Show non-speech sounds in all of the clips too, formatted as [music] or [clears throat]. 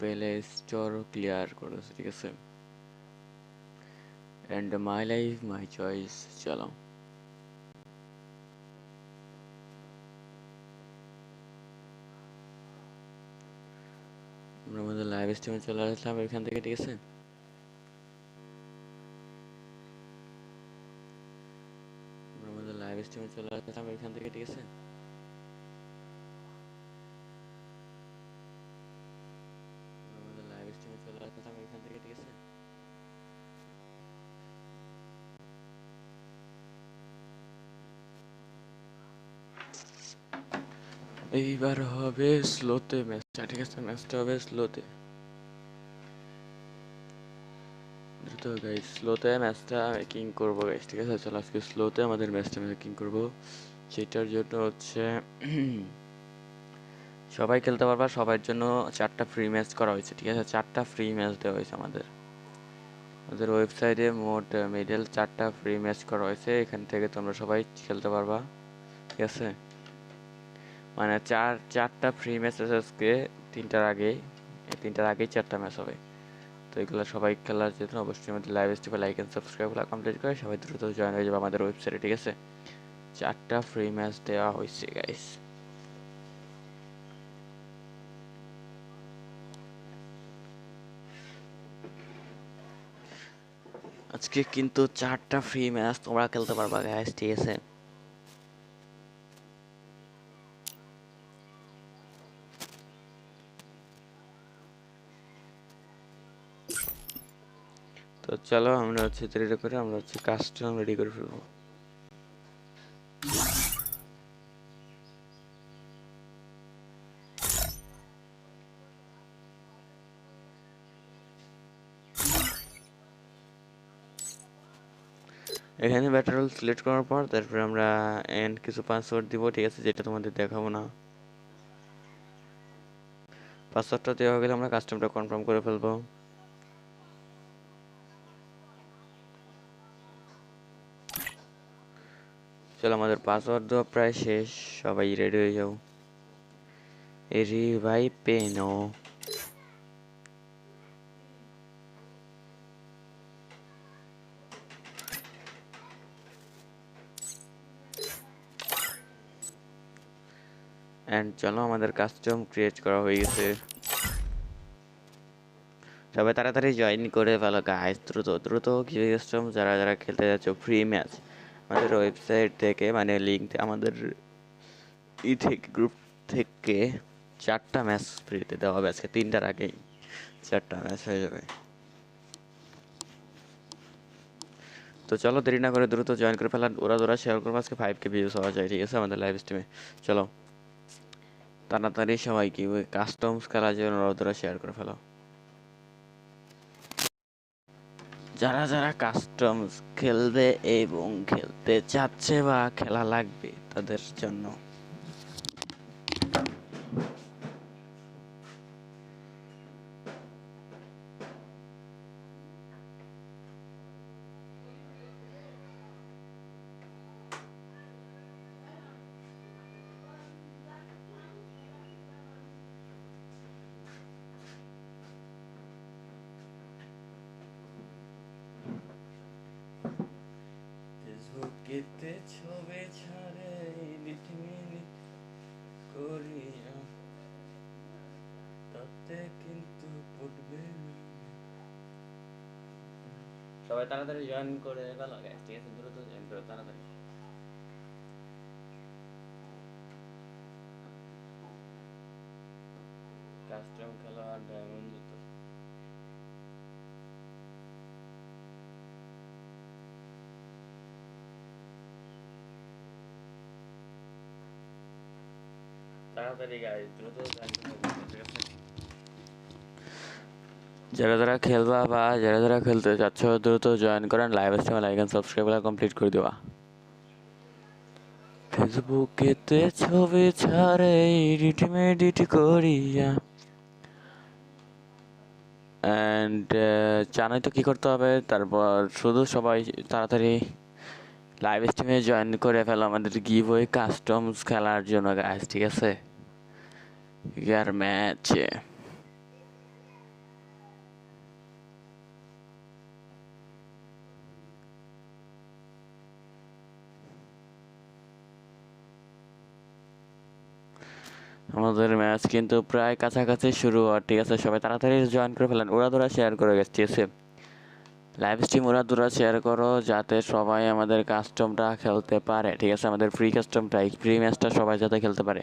Play store clear করেছে ঠিক আছে? And my life my choice চলো। আমরা আমাদের লাইভ স্ট্রিমে চলে আসলাম এখান থেকে, ঠিক আছে? আমরা আমাদের লাইভ স্ট্রিমে চলে আসলাম এখান থেকে, ঠিক আছে আমরা আমাদের লাইভ স্ট্রিমে চলে আসলাম এখান থেকে ঠিক আছে এইবার হবে স্লোতে ম্যাচটা ঠিক আছে? ম্যাচটা হবে স্লোতে দ্রুত গাইস স্লোতে ম্যাচটা মেকিং করব গাইস ঠিক আছে? চলো আজকে স্লোতে আমাদের ম্যাচটা মেকিং করব। সেটার জন্য হচ্ছে [clears throat] সবাই খেলতে পারবা, সবার জন্য চারটা ফ্রি ম্যাচ করা হয়েছে, ঠিক আছে? চারটা ফ্রি ম্যাচ দেওয়া হয়েছে আমাদের। আমাদের ওয়েবসাইটে মোট মিডল চারটা ফ্রি ম্যাচ করা হয়েছে, এখান থেকে তোমরা সবাই খেলতে পারবা, ঠিক আছে? মানে চার, চারটা ফ্রি ম্যাচ আছে আজকে, তিনটার এই তিনটার আগেই চারটা ম্যাচ হবে। তো এগুলো সবাই খেলার জন্য অবশ্যই আমাদের লাইভ স্ট্রিমে লাইক অ্যান্ড সাবস্ক্রাইব কমপ্লিট করে সবাই দ্রুত জয়েন হয়ে যাবে আমাদের ওয়েবসাইটে ঠিক আছে? চারটা ফ্রি ম্যাচ দেওয়া হয়েছে গাইস আজকে কিন্তু চারটা ফ্রি ম্যাচ তোমরা খেলতে পারবা গাইস ঠিক আছে তো চলো আমরা হচ্ছে রেডি করে আমরা হচ্ছে কাস্টম রেডি করে ফেলব। এখানে ব্যাটার সিলেক্ট করার পর তারপরে আমরা এন্ড কিছু পাসওয়ার্ড দিব, ঠিক আছে, যেটা তোমাদের দেখাবো না। পাসওয়ার্ডটা দেওয়া হয়ে গেলে আমরা কাস্টমটা কনফার্ম করে ফেলব। চলো, আমাদের পাসওয়ার্ড দেওয়া প্রায় শেষ। সবাই রেডি হয়ে যাও। এরি ভাই পেনো চলো, আমাদের কাস্টম ক্রিয়েট করা হয়ে গেছে। সবাই তাড়াতাড়ি জয়েন করে ফেলো গাইস দ্রুত দ্রুত কিছু কাস্টম যারা যারা খেলতে যাচ্ছ ফ্রি ম্যাচ আমাদের ওয়েবসাইট থেকে মানে লিঙ্ক আমাদের ই থেকে গ্রুপ থেকে চারটা ম্যাচ ফ্রিতে দেওয়া হবে আজকে। তিনটার আগেই চারটা ম্যাচ হয়ে যাবে। তো চলো দেরি না করে দ্রুত জয়েন করে ফেলান। ওরা ওরা শেয়ার করব, আজকে ফাইভ কে ভিউস হওয়া যায়, ঠিক আছে? আমাদের লাইভ স্ট্রিমে চলো। তাড়াতাড়ি সবাই কি কাস্টমস খেলার জন্য ওরা ওরা শেয়ার করে ফেলো। যারা যারা কাস্টমস খেলবে এবং খেলতে চাচ্ছে বা খেলা লাগবে তাদের জন্য। ফেসবুকেতে ছবি ছাড়ে এডিট মিনিট করিয়া। তাতে কিন্তু না। সবাই তাড়াতাড়ি জয়েন করে ফেলো guys, ঠিক আছে? দ্রুত জয়েন করো তাড়াতাড়ি। কাস্টম খেলা ডায়মন্ড যারা যারা খেলবা বা যারা যারা খেলতে চাচ্ছ দ্রুত জয়েন করেন লাইভ স্ট্রিমে লাইক এন্ড সাবস্ক্রাইব কমপ্লিট করে দেওয়া ফেসবুকেতে ছবি ছাড়ে এডিট মেডিট করিয়া। অ্যান্ড জানোই তো কী করতে হবে, তারপর শুধু সবাই তাড়াতাড়ি লাইভ স্ট্রিমে জয়েন করে ফেলো আমাদের গিভ ওয়ে কাস্টমস খেলার জন্য গাইস ঠিক আছে? ইয়ার ম্যাচ আমাদের ম্যাচ কিন্তু প্রায় কাছাকাছি শুরু হওয়ার, ঠিক আছে? সবাই তাড়াতাড়ি জয়েন করে ফেলেন। ওরা ধরা শেয়ার করে গেছে, ঠিক আছে? লাইভ স্ট্রিম ওরা দুরা শেয়ার করো যাতে সবাই আমাদের কাস্টমটা খেলতে পারে। ঠিক আছে? আমাদের ফ্রি কাস্টমটা এই ফ্রি ম্যাচটা সবাই যাতে খেলতে পারে।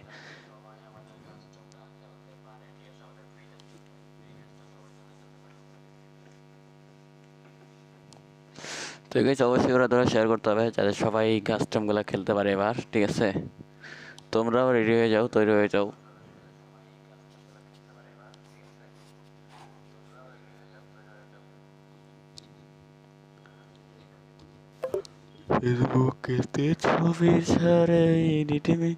তো গেছে অবশ্যই ওরা ধরা শেয়ার করতে হবে যাতে সবাই কাস্টমগুলো খেলতে পারে এবার। ঠিক আছে? তোমরাও রেডি হয়ে যাও, তৈরি হয়ে যাও। ফেসবুকেতে ছবি ছাড়ে এডিটিংয়ে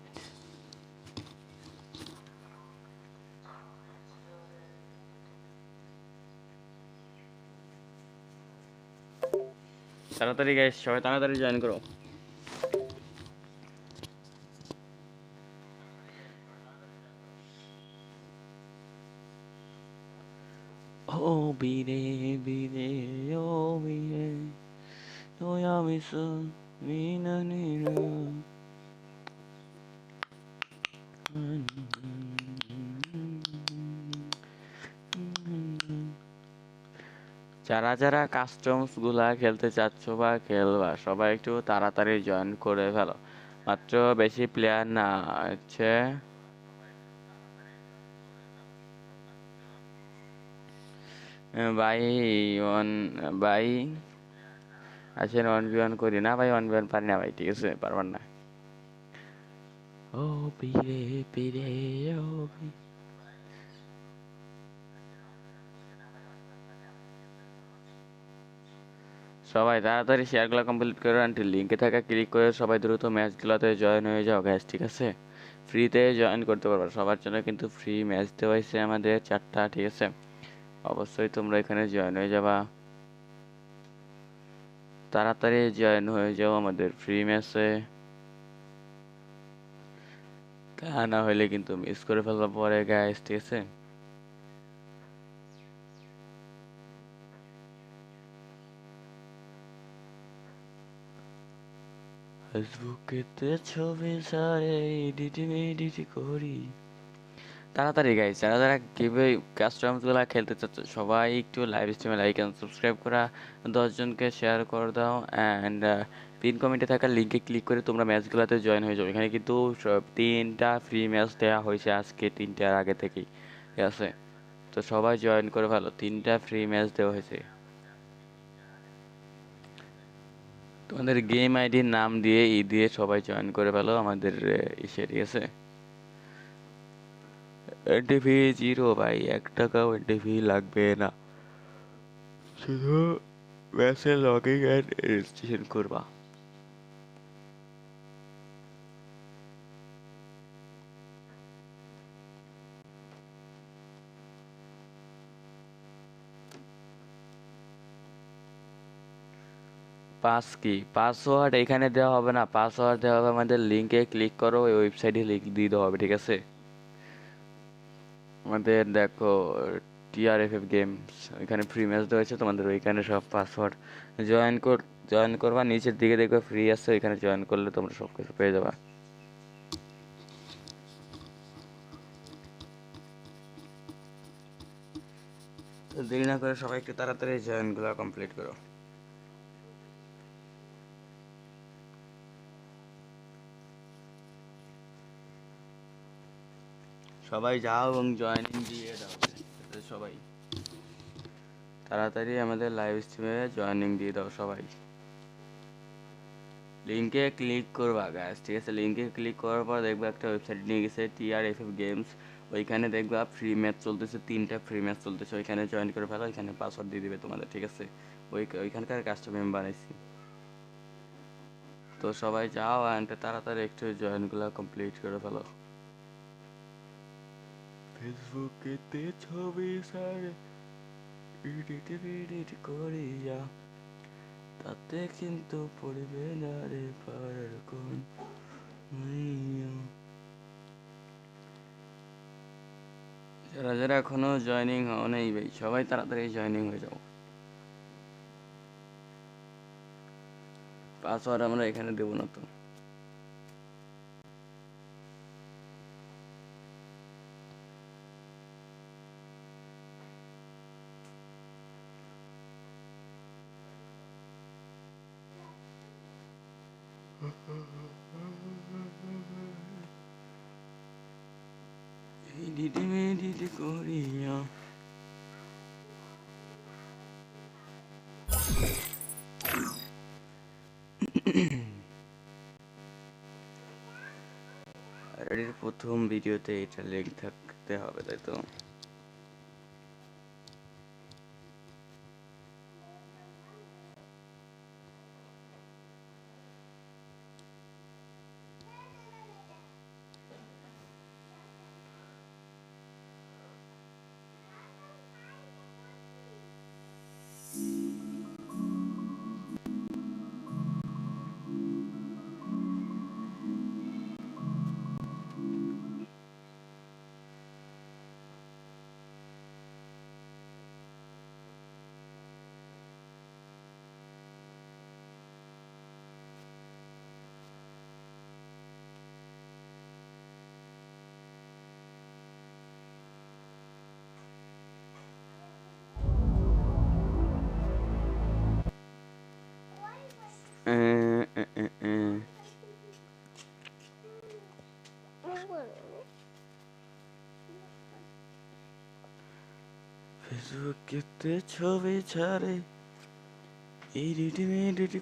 তাড়াতাড়ি গাইস সবাই তাড়াতাড়ি জয়েন করো। ও বিরে বিরে যারা যারা কাস্টমসগুলা খেলতে চাচ্ছ বা খেলবা, সবাই একটু তাড়াতাড়ি জয়েন করে ফেলো। মাত্র বেশি প্লেয়ার না আছে বাই ওয়ান আসেন ওয়ান বি ওয়ান করি। না ভাই ওয়ান বি ওয়ান পারি না ভাই ঠিক আছে পারবার না। ও পিরে পিরে ও সবাই তাড়াতাড়ি শেয়ারগুলো কমপ্লিট করে আনটি লিঙ্কে থাকা ক্লিক করে সবাই দ্রুত ম্যাচগুলোতে জয়েন হয়ে যাও গ্যাস ঠিক আছে? ফ্রিতে জয়েন করতে পারবে। সবার জন্য কিন্তু ফ্রি ম্যাচ দেওয়া হয়েছে আমাদের চারটা ঠিক আছে? অবশ্যই তোমরা এখানে জয়েন হয়ে যাবা। তাড়াতাড়ি জয়েন হয়ে যাও, আমাদের ফ্রি ম্যাচে তা না হলে কিন্তু মিস করে ফেলবা পরে গাইস ঠিক আছে? ফেসবুকেতে ছবি ছাড়ে এডিটিং এডিট করি। তাড়াতাড়ি গাইস যারা যারা কীভাবে কাস্টমারগুলো খেলতে চাচ্ছ, সবাই একটু লাইভ স্ট্রিমে লাইক এন্ড সাবস্ক্রাইব করা দশজনকে শেয়ার করে দাও অ্যান্ড পিন কমেন্টে থাকা লিঙ্কে ক্লিক করে তোমরা ম্যাচগুলোতে জয়েন হয়ে যাও। এখানে কিন্তু তিনটা ফ্রি ম্যাচ দেওয়া হয়েছে আজকে তিনটার আগে থেকেই, ঠিক আছে? তো সবাই জয়েন করে ভালো তিনটা ফ্রি ম্যাচ দেওয়া হয়েছে। তোমাদের গেম আইডির নাম দিয়ে, ই দিয়ে সবাই জয়েন করে ভালো আমাদের ইসে, ঠিক আছে? এনটিভি জিরো ভাই এক টাকাও এনটিভি লাগবে না শুধু ম্যাচে লগিং অ্যান্ড রেজিস্ট্রেশন করবা পাস কি পাসওয়ার্ড এখানে দেওয়া হবে না পাসওয়ার্ড দেওয়া হবে আমাদের লিঙ্কে ক্লিক করো, ওই ওয়েবসাইটে লিঙ্ক দিয়ে দেওয়া হবে, ঠিক আছে? আমাদের দেখো টিআরএফএফ গেমস এখানে ফ্রি ম্যাচ হয়েছে তোমাদের ওইখানে সব পাসওয়ার্ড জয়েন কর জয়েন করবা, নিচের দিকে দেখবে ফ্রি আছে, ওইখানে জয়েন করলে তোমরা সব কিছু পেয়ে যাবা। তো দেরি না করে সবাই একটু তাড়াতাড়ি জয়েনগুলো কমপ্লিট করো। সবাই যাও এবং জয়েনিং দিয়ে দাও। সবাই। তাড়াতাড়ি আমাদের লাইভ স্ট্রিমে জয়েনিং দিয়ে দাও সবাই। লিঙ্কে ক্লিক করবা গ্যাস ঠিক আছে? লিঙ্কে ক্লিক করার পর দেখবে একটা ওয়েবসাইট নিয়ে গেছে টিআরএফএফ গেমস ওইখানে দেখবা ফ্রি ম্যাচ চলতেছে, তিনটা ফ্রি ম্যাচ চলতেছে। ওইখানে জয়েন করে ফেলো, ওইখানে পাসওয়ার্ড দিয়ে দিবে তোমাদের, ঠিক আছে? ওই, ওইখানকার কাস্টমার মেম্বার আইসি তো সবাই যাও অ্যান্ড তাড়াতাড়ি একটু জয়েনগুলো কমপ্লিট করে ফেলো। ফেসবুকেতে ছবি সারে, এডিট এডিট করি যা। তাতে কিন্তু পড়বে না রে পাড়ার কোন যারা যারা এখনও জয়েনিং হও নাই ভাই, সবাই তাড়াতাড়ি জয়েনিং হয়ে যাও। পাসওয়ার্ড আমরা এখানে দেবো না তো। প্রথম ভিডিওতে এটা লেখ থাকতে হবে তাই তো ফেসবুকেতে ছবি ছাড়ে। এই এডিট মেডিট